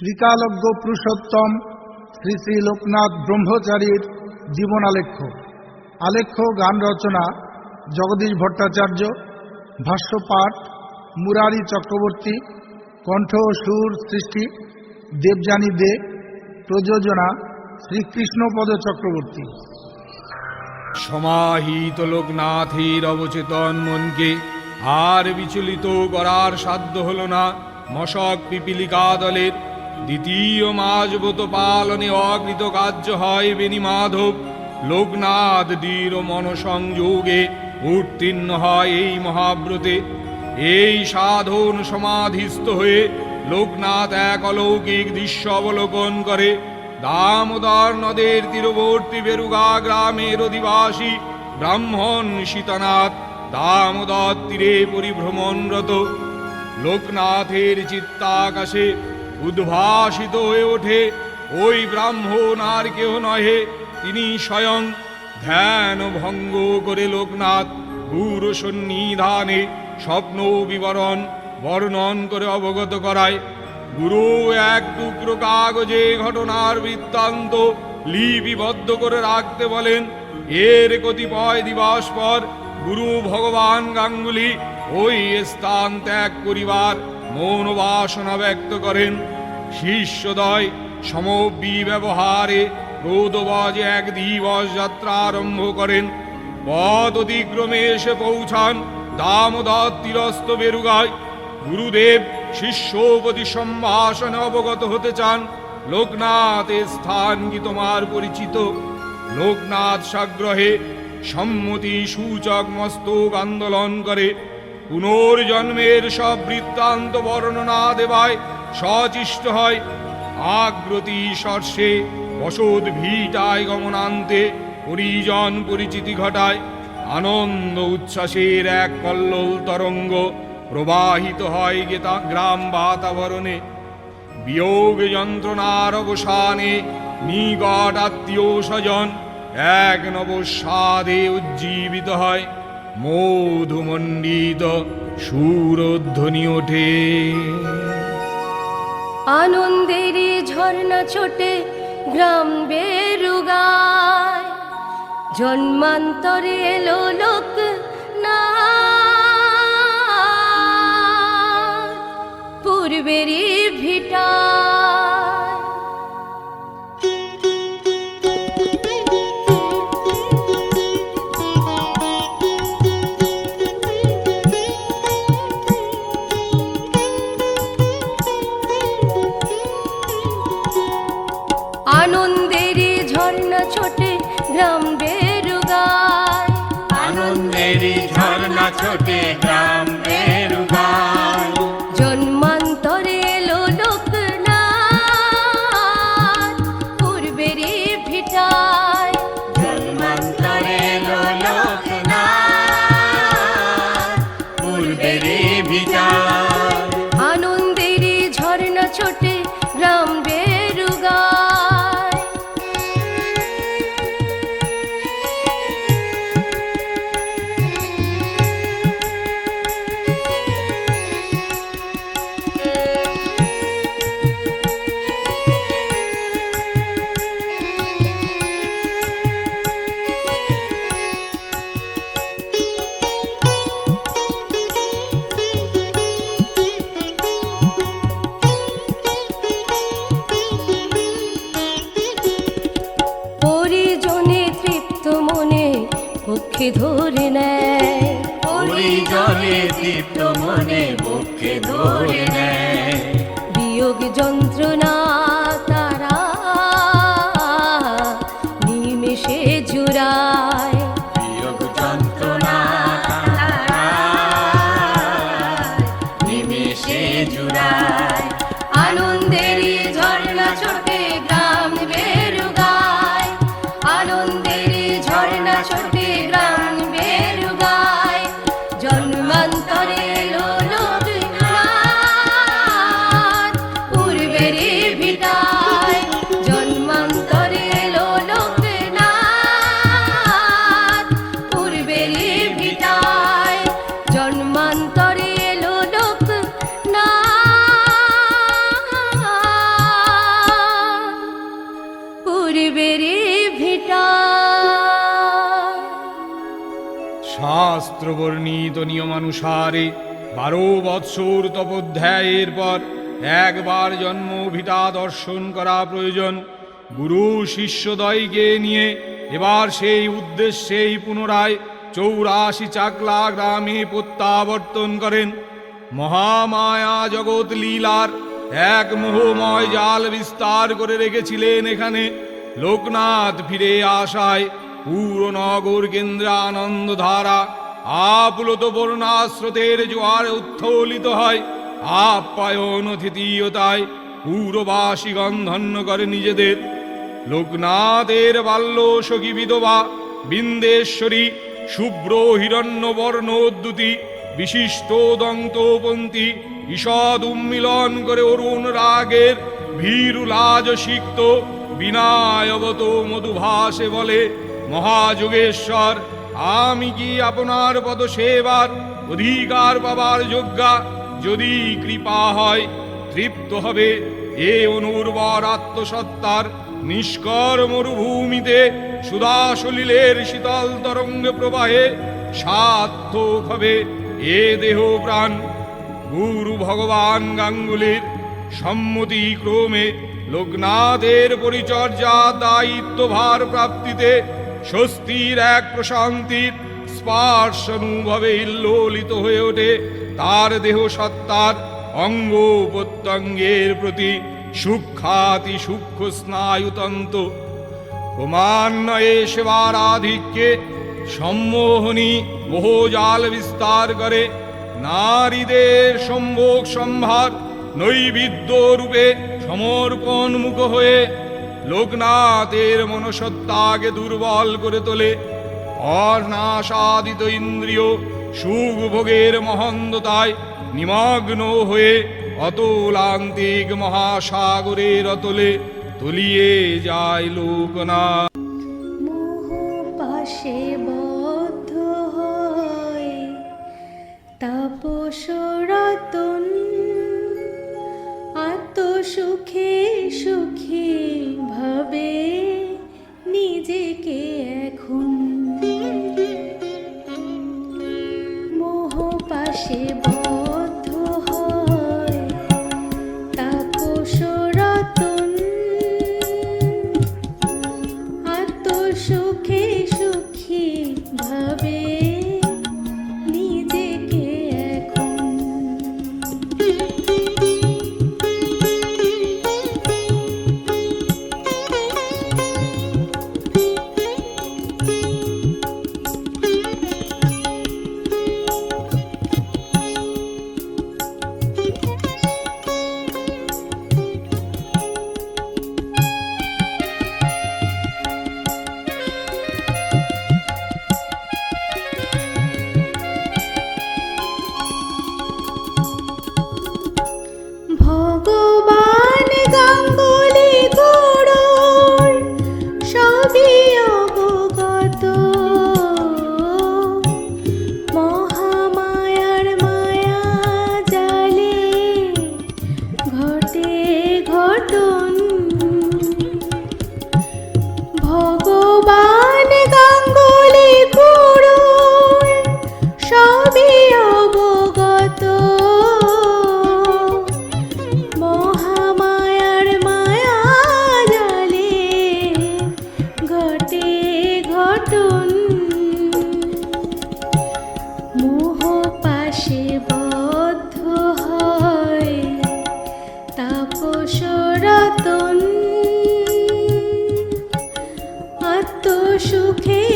ত্রিকালজ্ঞ পুরুষোত্তম শ্রী শ্রী লোকনাথ ব্রহ্মচারীর জীবন আলেখ্য আলেখ্য গান রচনা, জগদীশ ভট্টাচার্য, ভাষ্যপাঠ, মুরারি চক্রবর্তী, কণ্ঠ সুর সৃষ্টি, দেবযানী দে, প্রযোজনা শ্রীকৃষ্ণপদ চক্রবর্তী। সমাহিত লোকনাথের অবচেতন মনকে আর বিচলিত করার সাধ্য হল না মশক পিপিলিকা দলের দ্বিতীয় মাঝবত পালনে অকৃত কার্য হয় বেনি মাধব লোকনাথ দৃঢ় মনসংযোগে উত্তীর্ণ হয় এই মহাব্রতে। এই সাধন সমাধিস্থ হয়ে লোকনাথ এক অলৌকিক দৃশ্য অবলোকন করে। দামোদর নদের তীরবর্তী বেরুগা গ্রামের অধিবাসী ব্রাহ্মণ সীতানাথ দামোদর তীরে পরিভ্রমণরত। লোকনাথের চিত্তাকাশে উদ্ভাসিত হয়ে ওঠে। ওই ব্রাহ্মণ আর কেউ নহে, তিনি স্বয়ং ধ্যান ভঙ্গ করে লোকনাথ, গুর সন্নিধানে স্বপ্ন বিবরণ, বর্ণন করে অবগত করায়। গুরু এক টুকরো কাগজে ঘটনার বৃত্তান্ত লিপিবদ্ধ করে রাখতে বলেন, এর কতিপয় দিবস পর গুরু ভগবান গাঙ্গুলি ওই স্থান ত্যাগ করিবার মৌন বাসনা ব্যক্ত করেন। শিষ্যদয় সমব্যী ব্যবহারে রোদবাজে এক দিবস যাত্রা আরম্ভ করেন। পথ অতিক্রমে এসে পৌঁছান দামোদর তীরস্থ বেরুগায়। গুরুদেব শিষ্যপতি সম্ভাষণে অবগত হতে চান। লোকনাথ স্থান কি তোমার পরিচিত? লোকনাথ সাগ্রহে সম্মতি সূচক মস্তক আন্দোলন করে। পুনর্জন্মের সব বৃত্তান্ত বর্ণনা দেবায় সচিষ্ট হয়। আগ্রতি সর্ষে বসত ভিটায় গমনান্তে পরিজন পরিচিতি ঘটায়। আনন্দ উচ্ছ্বাসের এক কল্লোল তরঙ্গ প্রবাহিত হয় গেতা গ্রাম বাতাবরণে। বিয়োগ যন্ত্রণার অবসানে নিকট আত্মীয় স্বজন এক নবস্বাদে উজ্জীবিত হয়। মধুমণ্ডিত সুরধ্বনি ওঠে। আনন্দের ঝর্ণা ছোটে গ্রাম বেরুগায় জন্মান্তরে এলো লোক না পূর্বেরই ভিটায় ছোটে গ্রাম বেরুগায় আনন্দেরই ঝর্ণা ছোটে। পক্ষে ধরে নেয়। দীপ্ত মনে বুকে ধরে নেয়। বিয়োগ যন্ত্রণা তারা নিমেষে জুড়ায় অন্তরে এলো লোক না। পূর্বের ভিটা। শাস্ত্র বর্ণিত নিয়মানুসারে বারো বৎসর তপধ্যায়ের পর একবার জন্ম ভিতা দর্শন করা প্রয়োজন। গুরু শিষ্যদয়কে নিয়ে এবার সেই উদ্দেশ্যেই পুনরায় চৌরাশি চাকলা গ্রামে প্রত্যাবর্তন করেন। মহামায়া জগৎ লীলার এক মোহময় জাল বিস্তার করে রেখেছিলেন এখানে। লোকনাথ ফিরে আসায় পুরো নগর কেন্দ্র আনন্দ ধারা আপ্লুত বর্ণাস্রোতের জোয়ার উত্থলিত হয়। আপ্যায়ন অতিথিয়তায় পুরবাসীগণ ধন্য করে নিজেদের। লোকনাথের বাল্য সখী বিধবা বিন্দেশ্বরী শুভ্র হিরণ্যবর্ণ উদ্যুতি বিশিষ্ট দন্তপন্থী ঈষদ উন্মিলন করে অরুণ রাগের ভীরুলাজ সিক্ত, বিনায়বত মধুভাসে বলে, মহাযোগেশ্বর, আমি কি আপনার পদ সেবার অধিকার পাবার যোগ্যা? যদি কৃপা হয়, তৃপ্ত হবে এ অনুর্বর আত্মসত্তার নিষ্কর মরুভূমিতে সুদাসলিলের শীতল তরঙ্গ প্রবাহে সার্থক হবে এ দেহ প্রাণ, গুরু ভগবান গাঙ্গুলির সম্মতি ক্রমে লোকনাথের পরিচর্যা দায়িত্বভার প্রাপ্তিতে স্বস্তির এক প্রশান্তির স্পর্শ অনুভবে ইল্লোলিত হয়ে ওঠে তার দেহ সত্তার অঙ্গ প্রত্যঙ্গের প্রতি। সূক্ষাতি সূক্ষ্ম স্নায়ুতন্ত। ক্রমান্বয়ে সেবার আধিক্যে সম্মোহনী মোহজাল বিস্তার করে নারীদের সম্ভোগ সম্ভার নৈবিদ্য রূপে সমর্পণ মুখ হয়ে লোকনাথের মনসত্তাকে দুর্বল করে তোলে। অর্ণাসাদিত ইন্দ্রিয় সুখ ভোগের মহন্দতায় নিমগ্ন হয়ে অতলান্তিক মহাসাগরের অতলে তলিয়ে যায় লোকনাথ। মোহ পাশে বদ্ধ হয় তাপস রতন আত্মসুখে তাপসরাতন আত্মসুখে